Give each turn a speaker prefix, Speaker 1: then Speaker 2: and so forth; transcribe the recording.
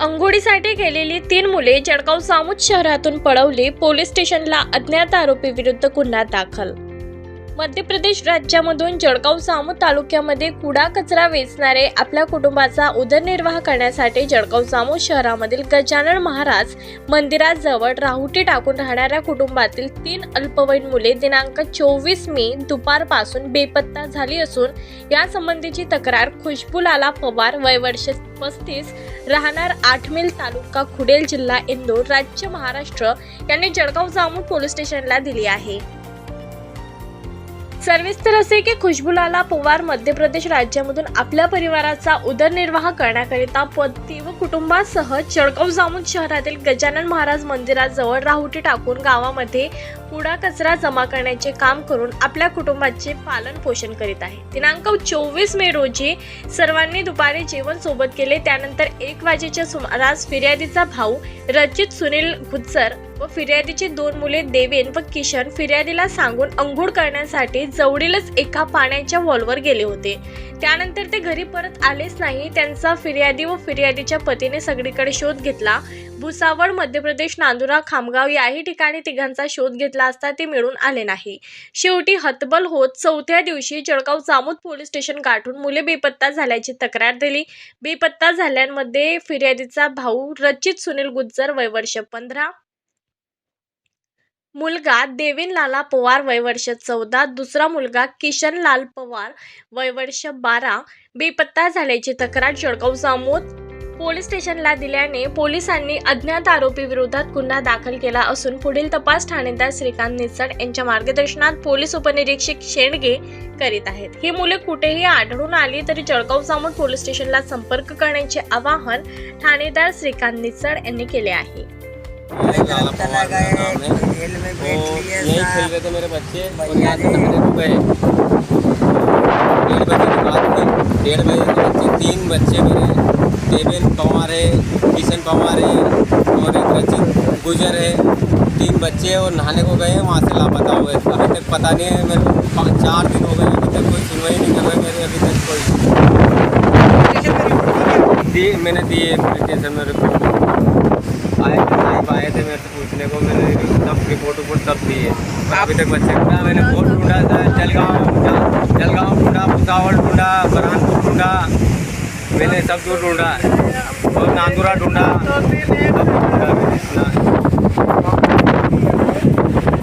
Speaker 1: अंघोळीसाठी गेलेली तीन मुले जळगाव सामूद शहरातून पळवली पोलीस स्टेशनला अज्ञात आरोपी विरुद्ध गुन्हा दाखल मध्य प्रदेश राज्यामधून जळगाव सामूद तालुक्यामध्ये कुडा कचरा वेचणारे आपल्या कुटुंबाचा उदरनिर्वाह करण्यासाठी जळगाव सामूद शहरामधील गजानन महाराज मंदिराजवळ राहुटी टाकून राहणाऱ्या कुटुंबातील तीन अल्पवयीन मुले दिनांक चोवीस मे दुपारपासून बेपत्ता झाली असून यासंबंधीची तक्रार खुशबुलाला पवार वय वर्ष पस्तीस राहणार आठमेल तालुका खुडेल जिल्हा इंदोर राज्य महाराष्ट्र यांनी जळगाव जामून पोलीस स्टेशनला दिली आहे. सर्विस्तर असे की खुशबुलाला पवार मध्य प्रदेश राज्यामधून आपल्या परिवाराचा उदरनिर्वाह करण्याकरिता पती व कुटुंबासह जळगाव जामून शहरातील गजानन महाराज मंदिराजवळ राहुटी टाकून गावामध्ये कुडा कचरा जमा करण्याचे काम करून आपल्या कुटुंबाचे पालन पोषण करीत आहे. दिनांक चोवीस मे रोजी सर्वांनी दुपारी जेवण सोबत केले. त्यानंतर एक वाजेच्या सुमारास फिर्यादीचा भाऊ रचित सुनील गुज्जर व फिर्यादीची दोन मुले देवेन व किशन फिर्यादीला सांगून अंघोळ करण्यासाठी जवळीलच एका पाण्याच्या वॉलवर गेले होते. त्यानंतर ते घरी परत आलेच नाही. त्यांचा फिर्यादी व फिर्यादीच्या पतीने सगळीकडे शोध घेतला. भुसावळ मध्य प्रदेश नांदुरा खामगाव याही ठिकाणी तिघांचा शोध घेतला असता ते मिळून आले नाही. शेवटी हतबल होत चौथ्या दिवशी जळगाव जामोद पोलीस स्टेशन गाठून मुले बेपत्ता झाल्याची तक्रार दिली. बेपत्ता झाल्यांमध्ये फिर्यादीचा भाऊ रचित सुनील गुज्जर वय वर्ष पंधरा. मुलगा देवीन लाला पवार वय वर्ष चौदा. दुसरा मुलगा किशन लाल पवार वय वर्ष बारा. बेपत्ता झाल्याची तक्रार जळगाव जामोद पोलीस स्टेशनला दिल्याने पोलिसांनी अज्ञात आरोपी विरोधात गुन्हा दाखल केला असून पुढील तपास ठाणेदार श्रीकांत निसड यांच्या मार्गदर्शनात पोलीस उपनिरीक्षक शेंडगे करीत आहेत. ही मुले कुठेही आढळून आली तरी जळगाव जामोद पोलीस स्टेशनला संपर्क करण्याचे आवाहन ठाणेदार श्रीकांत निसड यांनी केले आहे.
Speaker 2: डेढ़ बजे डेढ़ बजे के बच्चे तीन बच्चे। मेरे देवेन पवार है, किशन पवार है, और एक रचित गुजर है। तीन बच्चे और नहाने को गए हैं, वहाँ से लापता हुए अभी तक पता नहीं है, मेरे को पाँच, चार दिन हो गए, अभी तक कोई सुनवाई नहीं कर रहा मेरे, अभी तक कोई। दी, मैंने दिए एप्लीकेशन में रिपोर्ट आए थे साहिब आए थे मेरे से पूछने को, मैंने सब रिपोर्ट उपोर्ट सब दिए। अभी तक बच्चे ढूंढा मैंने बहुत ढूंढा था जलगांव जलगांव ढूंढा, भुसावल ढूंढा, बरहानपुर ढूंढा। मैंने सब दूर ढूंढा और नांदुरा ढूंढा